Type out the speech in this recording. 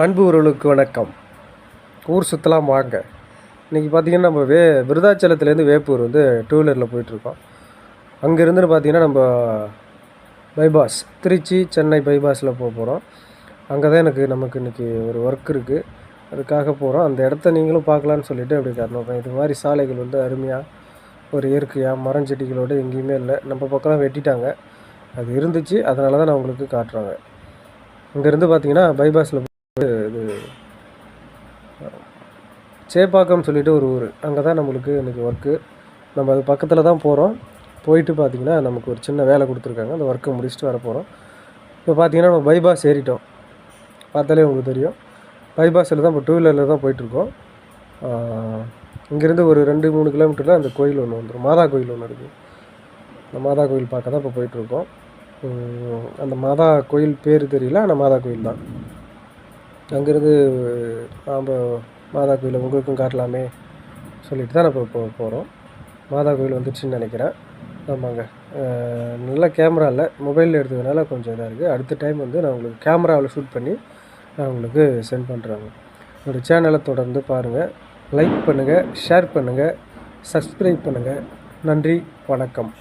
அன்பு உறவுகளுக்கு வணக்கம். ஊர் சுற்றலாம் வாங்க. இன்றைக்கி பார்த்தீங்கன்னா நம்ம வே விருதாச்சலத்துலேருந்து வேப்பூர் வந்து டூ வீலரில் போயிட்டுருக்கோம். அங்கேருந்து பார்த்திங்கன்னா நம்ம பைபாஸ் திருச்சி சென்னை பைபாஸில் போக போகிறோம் அங்கே தான் எனக்கு நமக்கு இன்றைக்கி ஒரு ஒர்க் இருக்குது அதுக்காக போகிறோம் அந்த இடத்த நீங்களும் பார்க்கலான்னு சொல்லிவிட்டு அப்படி காரணம் இது மாதிரி சாலைகள் வந்து அருமையாக ஒரு இயற்கையாக மரஞ்செடிகளோடு எங்கேயுமே இல்லை. நம்ம பக்கம் வெட்டிட்டாங்க. அது இருந்துச்சு. அதனால தான் நான் உங்களுக்கு காட்டுறாங்க இங்கேருந்து பார்த்தீங்கன்னா பைபாஸில் இது சேப்பாக்கம் சொல்லிட்டு ஒரு ஊர். அங்கே தான் நம்மளுக்கு இன்றைக்கி ஒர்க்கு நம்ம அது பக்கத்தில் தான் போகிறோம் போயிட்டு பார்த்தீங்கன்னா நமக்கு ஒரு சின்ன வேலை கொடுத்துருக்காங்க. அந்த ஒர்க்கை முடிச்சுட்டு வர போகிறோம் இப்போ பார்த்தீங்கன்னா நம்ம பைபாஸ் ஏறிட்டோம். பார்த்தாலே உங்களுக்கு தெரியும். பைபாஸில் தான் இப்போ டூ வீலரில் தான் போயிட்டுருக்கோம். இங்கேருந்து ஒரு ரெண்டு மூணு கிலோமீட்டரில் அந்த கோயில் ஒன்று வந்துடும் மாதா கோயில் ஒன்று இருக்குது அந்த மாதா கோயில் பார்க்க தான் இப்போ போயிட்டுருக்கோம். அந்த மாதா கோயில் பேர் தெரியல. ஆனால் மாதா கோயில் தான். அங்கேருந்து நாம் மாதா கோயில் உங்களுக்கும் காட்டலாமே சொல்லிட்டு தான் நம்ம இப்போ போகிறோம். மாதா கோயில் வந்துடுச்சுன்னு நினைக்கிறேன். ஆமாங்க. நல்ல கேமரா இல்லை. மொபைலில் எடுத்ததுனால கொஞ்சம் இதாக இருக்குது. அடுத்த டைம் வந்து நான் உங்களுக்கு கேமராவில் ஷூட் பண்ணி நான் உங்களுக்கு சென்ட் பண்ணுறாங்க என்னோடய சேனலை தொடர்ந்து பாருங்கள் லைக் பண்ணுங்கள் ஷேர் பண்ணுங்கள் சப்ஸ்கிரைப் பண்ணுங்கள் நன்றி வணக்கம்.